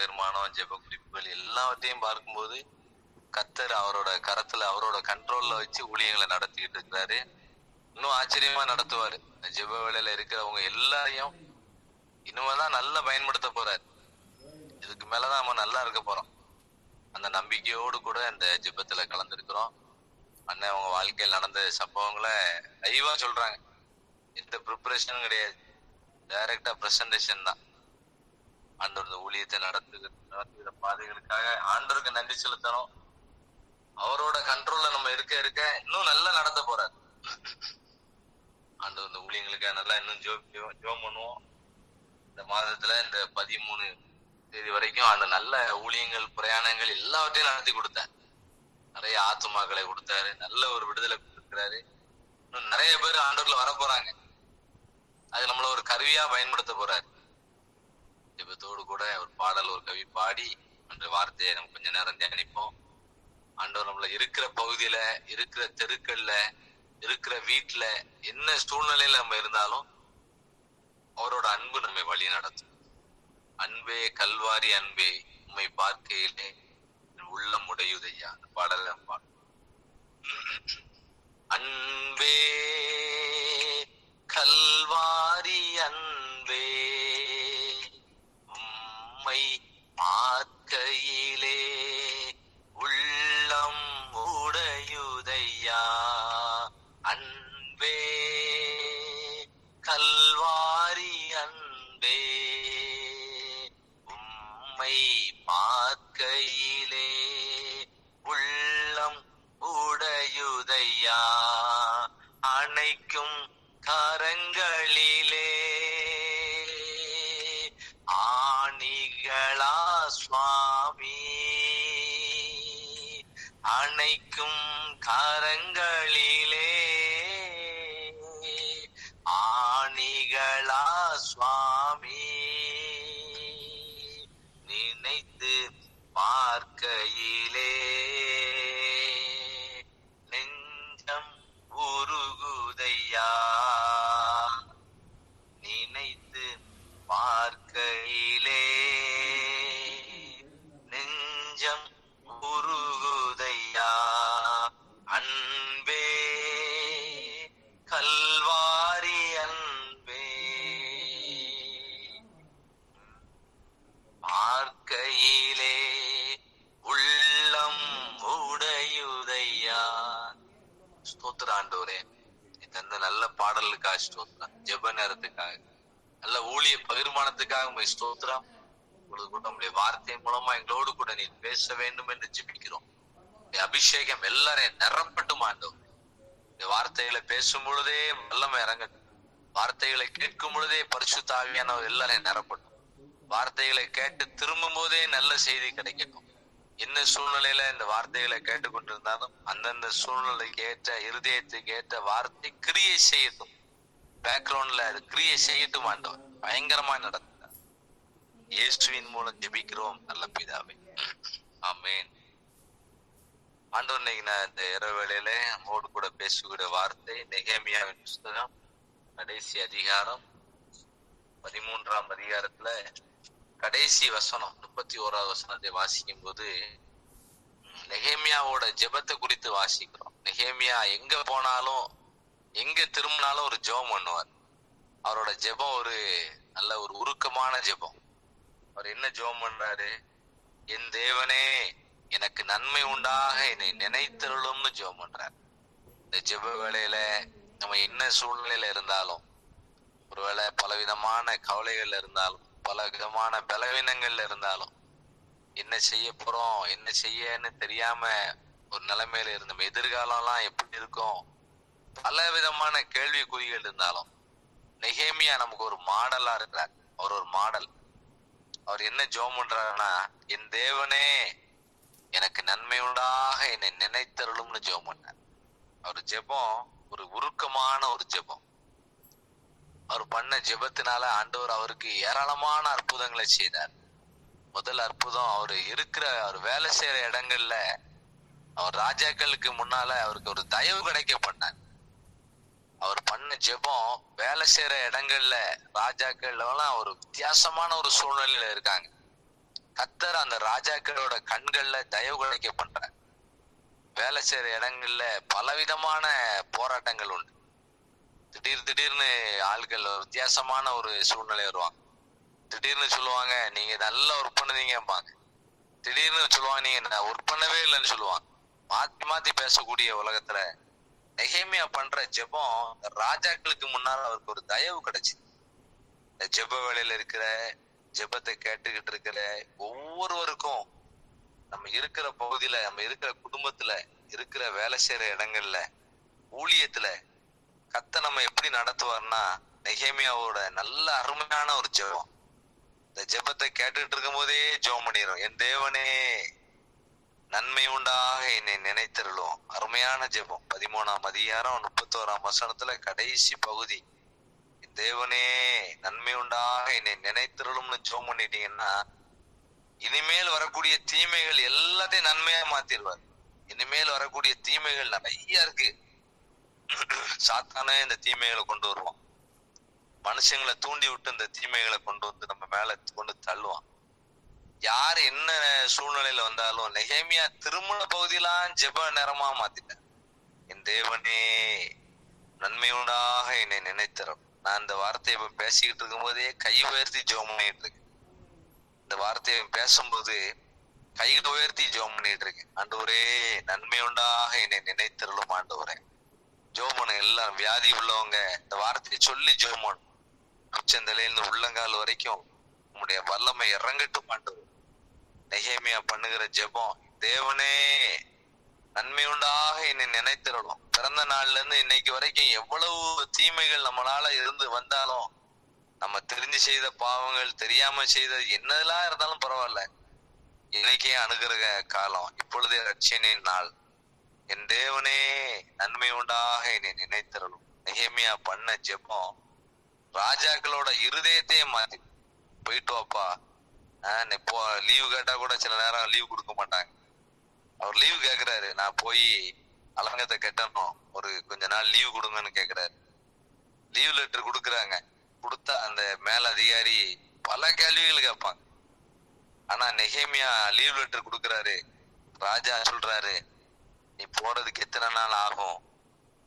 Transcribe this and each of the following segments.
பகிர்மானம் ஜெப குறிப்புகள் எல்லாவற்றையும் பார்க்கும்போது கத்தர் அவரோட கரத்துல அவரோட கண்ட்ரோல்ல வச்சு ஊழியங்களை நடத்திக்கிட்டு இருக்கிறாரு. இன்னும் ஆச்சரியமா நடத்துவாரு. ஜெப வேலையில இருக்கிறவங்க எல்லாரையும் இனிமேதான் நல்லா பயன்படுத்த போறாரு. இதுக்கு மேலதான் நம்ம நல்லா இருக்க போறோம். அந்த நம்பிக்கையோடு கூட இந்த ஜெபத்துல கலந்துருக்கிறோம். அண்ணன் அவங்க வாழ்க்கையில் நடந்த சம்பவங்களை லைவா சொல்றாங்க. எந்த ப்ரிப்பரேஷனும் கிடையாது. டைரக்டா பிரசன்டேஷன் தான். ஆண்டோட ஊழியத்தை நடத்து நடத்துகிற பாதைகளுக்காக ஆண்டோருக்கு நன்றி செலுத்தணும். அவரோட கண்ட்ரோல்ல நம்ம இருக்க இருக்க இன்னும் நல்லா நடத்த போறாரு. ஆண்டவர் இந்த ஊழியங்களுக்காக நல்லா இன்னும் ஜோ ஜோ- ஜோம் பண்ணுவோம். இந்த மாதத்துல இந்த பதிமூணு தேதி வரைக்கும் அந்த நல்ல ஊழியங்கள் பிரயாணங்கள் எல்லாவற்றையும் நடத்தி கொடுத்தாரு. நிறைய ஆத்துமாக்களை கொடுத்தாரு நல்ல ஒரு விடுதலை கொடுக்குறாரு. இன்னும் நிறைய பேர் ஆண்டோர்ல வர போறாங்க அது நம்மள ஒரு கருவியா பயன்படுத்த போறாரு. ஜெபத்தோடு கூட ஒரு பாடல் ஒரு கவி பாடி அந்த வார்த்தையை நம்ம கொஞ்ச நேரம் தியானிப்போம். ஆண்டவர் நம்மள இருக்கிற பகுதியில இருக்கிற தெருக்கள்ல இருக்கிற வீட்டுல என்ன சூழ்நிலையில நம்ம இருந்தாலும் அவரோட அன்பு நம்மை வழி நடத்தும். அன்பே கல்வாரி அன்பே உண்மை பார்க்கையிலே உள்ளம் உடையுதையா? அந்த பாடல பாடும் அன்பே ஸ்தோத்திரம். ஜெப நேரத்துக்காக. நல்ல ஊழிய பகிர்மானத்துக்காக உங்களை ஸ்தோத்திரம். உங்களுக்கு கூட உங்களுடைய வார்த்தை மூலமா எங்களோடு கூட நீ பேச வேண்டும் என்று ஜிபிக்கிறோம். அபிஷேகம் எல்லாரையும் நிரப்பட்டும் ஆண்டவர். இந்த வார்த்தைகளை பேசும் பொழுதே வல்லமை இறங்கட்டும். வார்த்தைகளை கேட்கும் பொழுதே பரிசுத்த ஆவியானவர் எல்லாரையும் நிரப்பட்டும். வார்த்தைகளை கேட்டு திரும்பும் போதே நல்ல செய்தி கிடைக்கட்டும். என்ன சூழ்நிலையில இந்த வார்த்தைகளை கேட்டுக்கொண்டிருந்தாலும் அந்தந்த சூழ்நிலைக்கு ஏற்ற இருதயத்துக்கு ஏற்ற வார்த்தை கிரியை செய்யட்டும். பேக்ரவுண்ட்ல அது கிரியை செய்யட்டும் ஆண்டவர் பயங்கரமா நடந்தார். இயேசுவின் மூலம் ஜெபிக்கிறோம் நல்ல பிதாவே. ஆமேன். ஆண்டவர் இன்னைக்கு நான் இந்த இரவு வேளையில நம்மோடு கூட பேசக்கூடிய வார்த்தை நெகேமியாவின் புஸ்தகம் கடைசி அதிகாரம் பதிமூன்றாம் அதிகாரத்துல கடைசி வசனம் முப்பத்தி ஓராவது வசனத்தை வாசிக்கும் போது நெகேமியாவோட ஜெபத்தை குறித்து வாசிக்கிறோம். நெகேமியா எங்க போனாலும் எங்க திரும்பினாலும் ஒரு ஜெபம் பண்ணுவார். அவரோட ஜெபம் ஒரு நல்ல ஒரு உருக்கமான ஜெபம். அவர் என்ன ஜெபம் பண்றாரு? என் தேவனே எனக்கு நன்மை உண்டாக என்னை நினைத்தருளும்னு ஜெபம் பண்றார். இந்த ஜெப வேலையில நம்ம என்ன சூழ்நிலையில இருந்தாலும் ஒருவேளை பலவிதமான கவலைகள்ல இருந்தாலும் பல விதமான பலவீனங்கள்ல இருந்தாலும் என்ன செய்ய போறோம் என்ன செய்யன்னு தெரியாம ஒரு நிலைமையில இருந்தோம். எதிர்காலம்லாம் எப்படி இருக்கும்? பல விதமான கேள்விக்குறிகள் இருந்தாலும் நெகேமியா நமக்கு ஒரு மாடலா இருக்கிறார். அவர் ஒரு மாடல். அவர் என்ன ஜோம் பண்றாருன்னா என் தேவனே எனக்கு நன்மை உண்டாக என்னை நினைத்தருளும்னு ஜெபம் பண்ணார். அவர் ஜெபம் ஒரு உருக்கமான ஒரு ஜெபம். அவர் பண்ண ஜெபத்தினால ஆண்டவர் அவருக்கு ஏராளமான அற்புதங்களை செய்தார். முதல் அற்புதம் அவர் இருக்கிற அவர் வேலை செய்யற இடங்கள்ல அவர் ராஜாக்களுக்கு முன்னால அவருக்கு ஒரு தயவு கிடைக்க பண்ணார். அவர் பண்ண ஜெபம் வேலை செய்யற இடங்கள்ல ராஜாக்கள்ல எல்லாம் ஒரு வித்தியாசமான ஒரு சூழ்நிலையில இருக்காங்க. கத்தர் அந்த ராஜாக்களோட கண்கள்ல தயவு கிடைக்க பண்ற. வேலை செய்யற இடங்கள்ல பலவிதமான போராட்டங்கள் உண்டு. திடீர் திடீர்னு ஆள்கள் வித்தியாசமான ஒரு சூழ்நிலை வருவாங்க. திடீர்னு சொல்லுவாங்க நீங்க நல்லா ஒர்க் பண்ணுதீங்கம்பாங்க திடீர்னு சொல்லுவாங்க நீங்க ஒர்க் பண்ணவே இல்லைன்னு சொல்லுவாங்க. மாத்தி மாத்தி பேசக்கூடிய உலகத்துல நெகேமியா பண்ற ஜெபம் ராஜாக்களுக்கு முன்னால் அவருக்கு ஒரு தயவு கிடைச்சு இந்த ஜெப வேலையில இருக்கிற ஜெபத்தை கேட்டுக்கிட்டு இருக்கிற ஒவ்வொருவருக்கும் நம்ம இருக்கிற பகுதியில நம்ம இருக்கிற குடும்பத்துல இருக்கிற வேலை செய்யற இடங்கள்ல ஊழியத்துல கத்த நம்ம எப்படி நடத்துவார்னா நெகேமியாவோட நல்ல அருமையான ஒரு ஜெபம். இந்த ஜெபத்தை கேட்டுட்டு இருக்கும் போதே ஜெபம் பண்ணிடும் என் தேவனே நன்மை உண்டாக என்னை நினைத்திருளும். அருமையான ஜெபம். பதிமூணாம் அதிகாரம் முப்பத்தோராம் வசனத்துல கடைசி பகுதி. தேவனே நன்மை உண்டாக என்னை நினைத்திருளும்னு ஜெபம் பண்ணிட்டீங்கன்னா இனிமேல் வரக்கூடிய தீமைகள் எல்லாத்தையும் நன்மையா மாத்திடுவார். இனிமேல் வரக்கூடிய தீமைகள் நிறைய இருக்கு. சாத்தானே இந்த தீமைகளை கொண்டு வருவான். மனுஷங்களை தூண்டி விட்டு இந்த தீமைகளை கொண்டு வந்து நம்ம மேல கொண்டு தள்ளுவான். யார் என்ன சூழ்நிலையில வந்தாலும் நெகேமியா திருமண பகுதியெல்லாம் ஜெப நேரமா மாத்திட்டேன் என் தேவனே நன்மை உண்டாக என்னை நினைத்தரும். நான் இந்த வார்த்தையை இப்ப பேசிக்கிட்டு இருக்கும் போதே கை உயர்த்தி ஜோம் பண்ணிட்டு இருக்கேன். இந்த வார்த்தையை பேசும்போது கைகளை உயர்த்தி ஜோம் பண்ணிட்டு இருக்கேன். ஆண்டவரே நன்மை உண்டாக என்னை நினைத்தருளும் ஆண்டவரே. ஜோமனு எல்லாம் வியாதி உள்ளவங்க இந்த வார்த்தையை சொல்லி ஜோமன் உச்சந்தலையிலிருந்து உள்ளங்கால் வரைக்கும் உங்களுடைய வல்லமை இறங்கட்டும் ஆண்டவர். நெகேமியா பண்ணுகிற ஜெபம் தேவனே நன்மை உண்டாக என்னை நினைத்திரணும் பிறந்த நாள்ல இருந்து இன்னைக்கு வரைக்கும் எவ்வளவு தீமைகள் நம்மளால இருந்து வந்தாலும் நம்ம தெரிஞ்சு செய்த பாவங்கள் தெரியாம செய்த என்னதெல்லாம் இருந்தாலும் பரவாயில்ல. இன்னைக்கே அணுகிற காலம் இப்பொழுது ரட்சணின் நாள். என் தேவனே நன்மை உண்டாக என்னை நினைத்திரலும் நெகேமியா பண்ண ஜெபம் ராஜாக்களோட இருதயத்தையே மாத்தி. போயிட்டு வாப்பா. ஆஹ் இப்போ லீவு கேட்டா கூட சில நேரம் லீவ் கொடுக்க மாட்டாங்க. அவர் லீவு கேக்குறாரு. நான் போய் அலங்கத்தை கட்டணும். ஒரு கொஞ்ச நாள் லீவு கொடுங்கன்னு கேக்குறாரு. லீவ் லெட்டர் கொடுக்குறாங்க. கொடுத்தா அந்த மேல அதிகாரி பல கேள்விகள் கேட்பாங்க ஆனா நெகேமியா லீவ் லெட்டர் கொடுக்குறாரு. ராஜா சொல்றாரு நீ போறதுக்கு எத்தனை நாள் ஆகும்?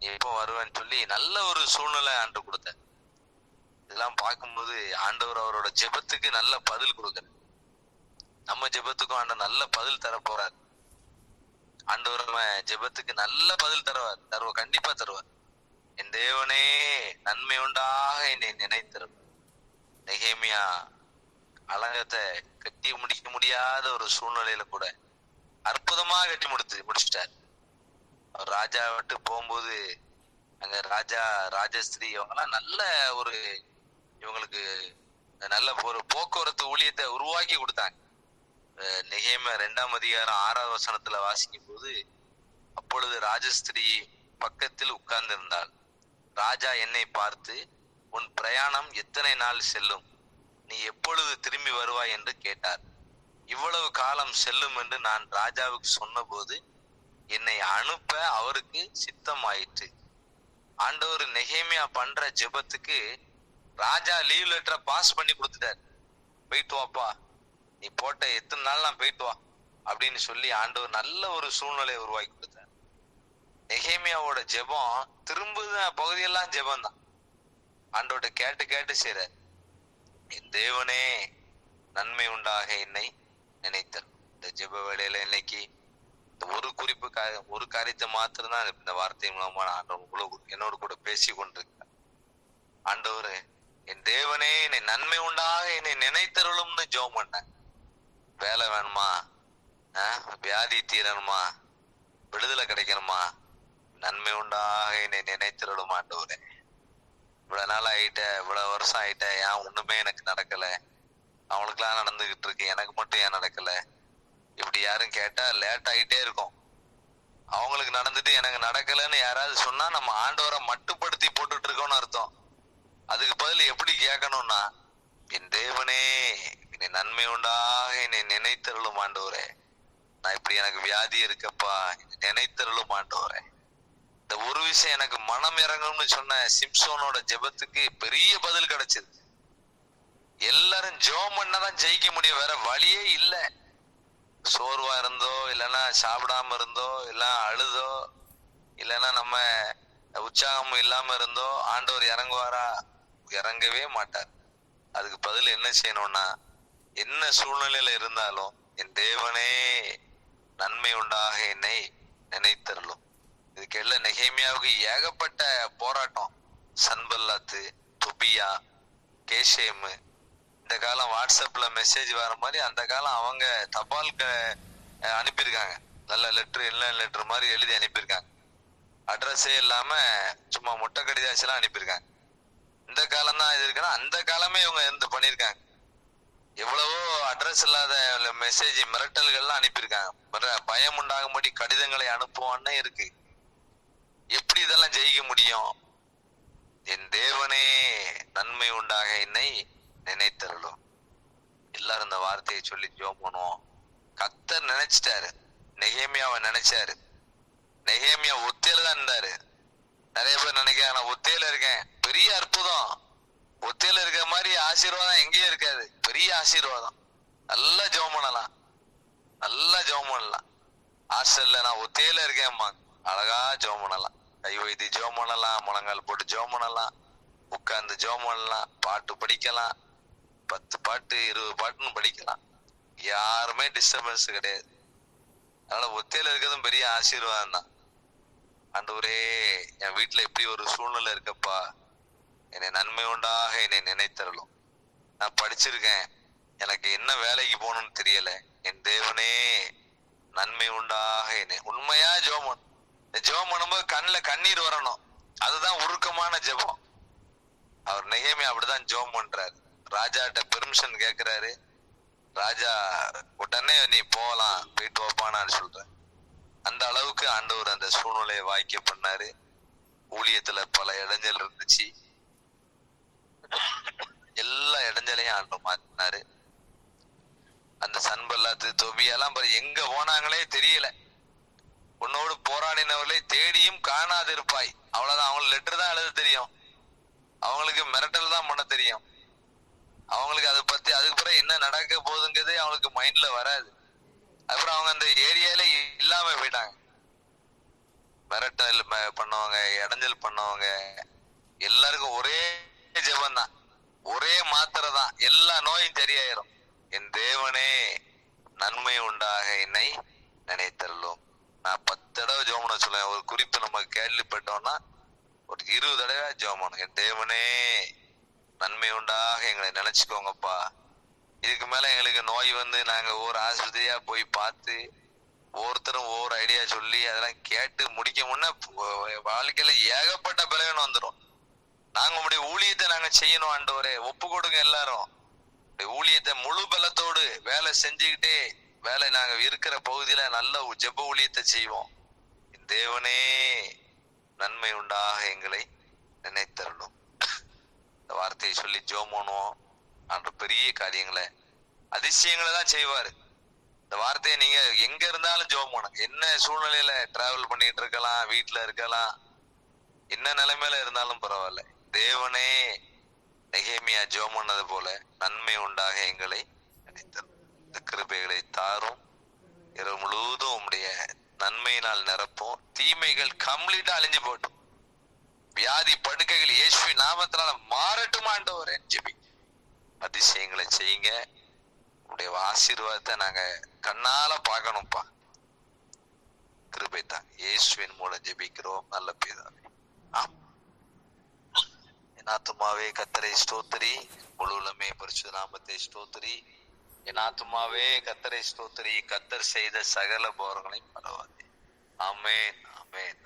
நீ எப்போ வருவேன்னு சொல்லி நல்ல ஒரு சூழ்நிலை ஆண்டு கொடுத்த இதெல்லாம் பார்க்கும்போது ஆண்டவர் அவரோட ஜெபத்துக்கு நல்ல பதில் கொடுக்குற நம்ம ஜெபத்துக்கும் ஆண்ட நல்ல பதில் தர போறாரு ஆண்டவர் ஜெபத்துக்கு நல்ல பதில் தருவார். தருவ கண்டிப்பா தருவார். என் தேவனே நன்மை உண்டாக என்னை நினைத்திரும் நெகேமியா அலங்கத்தை கட்டி முடிக்க முடியாத ஒரு சூழ்நிலையில கூட அற்புதமா கட்டி முடித்து முடிச்சிட்டார். அவர் ராஜா விட்டு போகும்போது அங்க ராஜா ராஜஸ்ரீ இவங்கெல்லாம் நல்ல ஒரு இவங்களுக்கு நல்ல ஒரு போக்குவரத்து ஊழியத்தை உருவாக்கி கொடுத்தாங்க. அஹ் ரெண்டாம் அதிகாரம் ஆறாவது வசனத்துல வாசிக்கும் போது அப்பொழுது ராஜஸ்திரீ பக்கத்தில் உட்கார்ந்திருந்தாள். ராஜா என்னை பார்த்து உன் பிரயாணம் எத்தனை நாள் செல்லும்? நீ எப்பொழுது திரும்பி வருவாய்? என்று கேட்டார். இவ்வளவு காலம் செல்லும் என்று நான் ராஜாவுக்கு சொன்னபோது என்னை அனுப்ப அவருக்கு சித்தம் ஆயிற்று ஆண்டவர் நெகேமியா பண்ற ஜெபத்துக்கு ராஜா லீவ் லெட்டரை பாஸ் பண்ணி கொடுத்துட்டார். போயிட்டு வாப்பா. நீ போட்ட எத்தனை நாள் நான் போயிட்டு வா அப்படின்னு சொல்லி ஆண்டவர் நல்ல ஒரு சூழ்நிலையை உருவாக்கி கொடுத்தார். நெகேமியாவோட ஜெபம் திரும்ப பகுதியெல்லாம் ஜெபம் தான் ஆண்டோட கேட்டு கேட்டு செய்ற என் தேவனே நன்மை உண்டாக என்னை நினைத்தல். இந்த ஜெப வேலையில இன்னைக்கு இந்த ஒரு குறிப்பு ஒரு காரியத்தை மாத்திரம் தான் இந்த வார்த்தை மூலமா ஆண்டவர் உங்களோடு என்னோடு கூட பேசி கொண்டிருக்கிறார். ஆண்டவர் என் தேவனே என்னை நன்மை உண்டாக என்னை நினைத்தருளும்னு ஜெபம் பண்ணேன். வேலை வேணுமா? ஆஹ் வியாதி தீரணுமா? விடுதலை கிடைக்கணுமா? நன்மை உண்டாக என்னை நினைத்திருடும் ஆண்டவரே. இவ்வளவு நாள் ஆயிட்ட இவ்வளவு வருஷம் ஆயிட்ட ஏன் ஒண்ணுமே எனக்கு நடக்கல? அவனுக்குலாம் நடந்துகிட்டு இருக்கு எனக்கு மட்டும் ஏன் நடக்கல? இப்படி யாரும் கேட்டா லேட் ஆகிட்டே இருக்கும். அவங்களுக்கு நடந்துட்டு எனக்கு நடக்கலைன்னு யாராவது சொன்னா நம்ம ஆண்டவரை மட்டுப்படுத்தி போட்டுட்டு இருக்கோம்னு அர்த்தம். அதுக்கு பதில் எப்படி கேட்கணும்னா என் தேவனே என்னை நன்மை உண்டாக என்னை நினைத்தருளும் ஆண்டவரே. நான் இப்படி எனக்கு வியாதி இருக்கப்பா நினைத்தருளும் ஆண்டவரே. இந்த ஒரு விஷயம் எனக்கு மனம் இறங்கும்னு சொன்ன சிம்சோனோட ஜெபத்துக்கு பெரிய பதில் கிடைச்சது. எல்லாரும் ஜெபம் பண்ணதான் ஜெயிக்க முடியும் வேற வழியே இல்லை. சோர்வா இருந்தோ இல்லைன்னா சாப்பிடாம இருந்தோ இல்ல அழுதோ இல்லைன்னா நம்ம உற்சாகம் இல்லாம இருந்தோ ஆண்டவர் இறங்குவாரா? இறங்கவே மாட்டார். அதுக்கு பதில் என்ன செய்யணும்னா என்ன சூழ்நிலையில இருந்தாலும் என் தேவனே நன்மை உண்டாக என்னை நினைத்தருளும். இதுக்கு எல்லாம் ஏகப்பட்ட போராட்டம். சன்பல்லாத்து துபியா கேஷேமு. இந்த காலம் வாட்ஸ்அப்ல மெசேஜ் வர மாதிரி அந்த காலம் அவங்க தபால் அனுப்பியிருக்காங்க. நல்ல லெட்ரு எல்லா லெட்ரு மாதிரி எழுதி அனுப்பியிருக்காங்க. அட்ரஸே இல்லாம சும்மா முட்டை கடிதாசெல்லாம் அனுப்பியிருக்காங்க. இந்த காலம் தான் இது இருக்குன்னா அந்த காலமே இவங்க இருந்து பண்ணியிருக்காங்க. எவ்வளவோ அட்ரஸ் இல்லாத மெசேஜ் மிரட்டல்கள்லாம் அனுப்பியிருக்காங்க. பயம் உண்டாகும்படி கடிதங்களை அனுப்புவான்னு இருக்கு. எப்படி இதெல்லாம் ஜெயிக்க முடியும்? என் தேவனே நன்மை உண்டாக என்னை நினைத்தருளும் எல்லாரும் இந்த வார்த்தையை சொல்லி ஜோம் பண்ணுவோம். கத்தர் நினைச்சிட்டாரு. நெகேமியாவை நினைச்சாரு. நெகேமியா ஒத்தையில தான் இருந்தாரு. நிறைய பேர் நினைக்கிறாங்க நான் ஒத்தையில இருக்கேன். பெரிய அற்புதம். ஒத்தையில இருக்கிற மாதிரி ஆசீர்வாதம் எங்கேயும் இருக்காது. பெரிய ஆசீர்வாதம். நல்லா ஜெபம் பண்ணலாம். நல்லா ஜெபம் பண்ணலாம். ஹாஸ்டல்ல நான் ஒத்தையில இருக்கேன்மா அழகா ஜெபம் பண்ணலாம். கை வைத்து ஜெபம் பண்ணலாம். முழங்கால் போட்டு ஜெபம் பண்ணலாம். உட்கார்ந்து ஜெபம் பண்ணலாம். பாட்டு படிக்கலாம். பத்து பாட்டு இருபது பாட்டுன்னு படிக்கலாம். யாருமே டிஸ்டர்பன்ஸ் கிடையாது. அதனால ஒத்தையில இருக்கிறதும் பெரிய ஆசீர்வாதம் தான். ஆண்டவரே என் வீட்டுல இப்படி ஒரு சூழ்நிலை இருக்கப்பா. என்னை நன்மை உண்டாக என்னை நினைத்தரலும் நான் படிச்சிருக்கேன். எனக்கு என்ன வேலைக்கு போகணும்னு தெரியல. என் தேவனே நன்மை உண்டாக என்னை. உண்மையா ஜெபம் ஜெபம் பண்ணும்போது கண்ணுல கண்ணீர் வரணும். அதுதான் உருக்கமான ஜெபம். அவர் நெகேமி அப்படிதான் ஜெபம் பண்றாரு. ராஜாட்ட பெர்மிஷன் கேட்கிறாரு ராஜா உடனே நீ போகலாம் போயிட்டு வைப்பானான்னு சொல்றேன் அந்த அளவுக்கு ஆண்டவர் அந்த சூழ்நிலையை வாய்க்க பண்ணாரு. ஊழியத்துல பல இடைஞ்சல் இருந்துச்சு. எல்லா இடைஞ்சலையும் ஆண்டு மாத்தினாரு. அந்த சன்பல்லாத்து தொபியெல்லாம் பாரு எங்க போனாங்களே தெரியல. உன்னோடு போராடினவர்களை தேடியும் காணாதிருப்பாய். அவ்வளவுதான் அவங்களுக்கு லெட்டர் தான் எழுத தெரியும். அவங்களுக்கு மிரட்டல் தான் பண்ண தெரியும். அவங்களுக்கு அதை பத்தி அதுக்கு பிறகு என்ன நடக்க போகுதுங்கிறது அவங்களுக்கு மைண்ட்ல வராது. அப்புறம் அவங்க அந்த ஏரியால இல்லாம போயிட்டாங்க. மிரட்டல் பண்ணவங்க இடைஞ்சல் பண்ணவங்க. எல்லாருக்கும் ஒரே ஜெபம் தான். ஒரே மாத்திரை தான். எல்லா நோயும் சரியாயிரும். என் தேவனே நன்மை உண்டாக என்னை நினைத்தள்ளும் நான் பத்து தடவை ஜெபம் சொல்லுவேன். ஒரு குறிப்பு நம்ம கேள்விப்பட்டோம்னா ஒரு இருபது தடவை ஜோமனம். என் தேவனே நன்மை உண்டாக எங்களை நினைச்சுக்கோங்கப்பா. இதுக்கு மேல எங்களுக்கு நோய் வந்து நாங்க ஒவ்வொரு ஆஸ்பத்திரியா போய் பார்த்து ஒவ்வொருத்தரும் ஒவ்வொரு ஐடியா சொல்லி அதெல்லாம் கேட்டு முடிக்க முன்ன வாழ்க்கையில ஏகப்பட்ட பலவீனம் வந்துடும் நாங்க உங்களுடைய ஊழியத்தை நாங்க செய்யணும் ஆண்டவரே. ஒப்பு கொடுங்க எல்லாரும். ஊழியத்தை முழு பலத்தோடு வேலை செஞ்சுக்கிட்டே வேலை நாங்க இருக்கிற பகுதியில நல்ல ஜெப ஊழியத்தை செய்வோம். தேவனே நன்மை உண்டாக எங்களை நினைத்தரணும் இந்த வார்த்தையை சொல்லி ஜோம் பண்ணுவோம். ஆண்டு பெரிய காரியங்களை அதிசயங்களை தான் செய்வாரு. இந்த வார்த்தையை நீங்க எங்க இருந்தாலும் ஜோம் பண்ணுங்க. என்ன சூழ்நிலையில டிராவல் பண்ணிட்டு இருக்கலாம் வீட்டுல இருக்கலாம் என்ன நிலைமையில இருந்தாலும் பரவாயில்ல. தேவனே நெகேமியா ஜோம் பண்ணது போல நன்மை உண்டாக எங்களை இந்த கிருபைகளை தாரும். இரவு முழுவதும் உம்முடைய நன்மையினால் நிரப்போம் தீமைகள் கம்ப்ளீட்டா அழிஞ்சு போட்டும் வியாதி படுக்கைகள் இயேசுவி நாமத்தினால மாறட்டும் ஆண்டவரே ஜெபி. அதிசயங்களை செய்யுங்க. உடைய ஆசீர்வாதத்தை நாங்க கண்ணால பார்க்கணும்ப்பா. கிருபை தான் இயேசுவின் மூலம் ஜெபிக்கிறோம். நல்ல பேதாவே. ஆமா என் ஆத்துமாவே கத்தரை ஸ்தோத்திரி முழுலமே பரிசு நாமத்தை ஸ்தோத்திரி என் ஆத்துமாவே கத்தரை ஸ்தோத்திரி கத்தர் செய்த சகல போரங்களையும் பரவாதே ஆமென் ஆமென்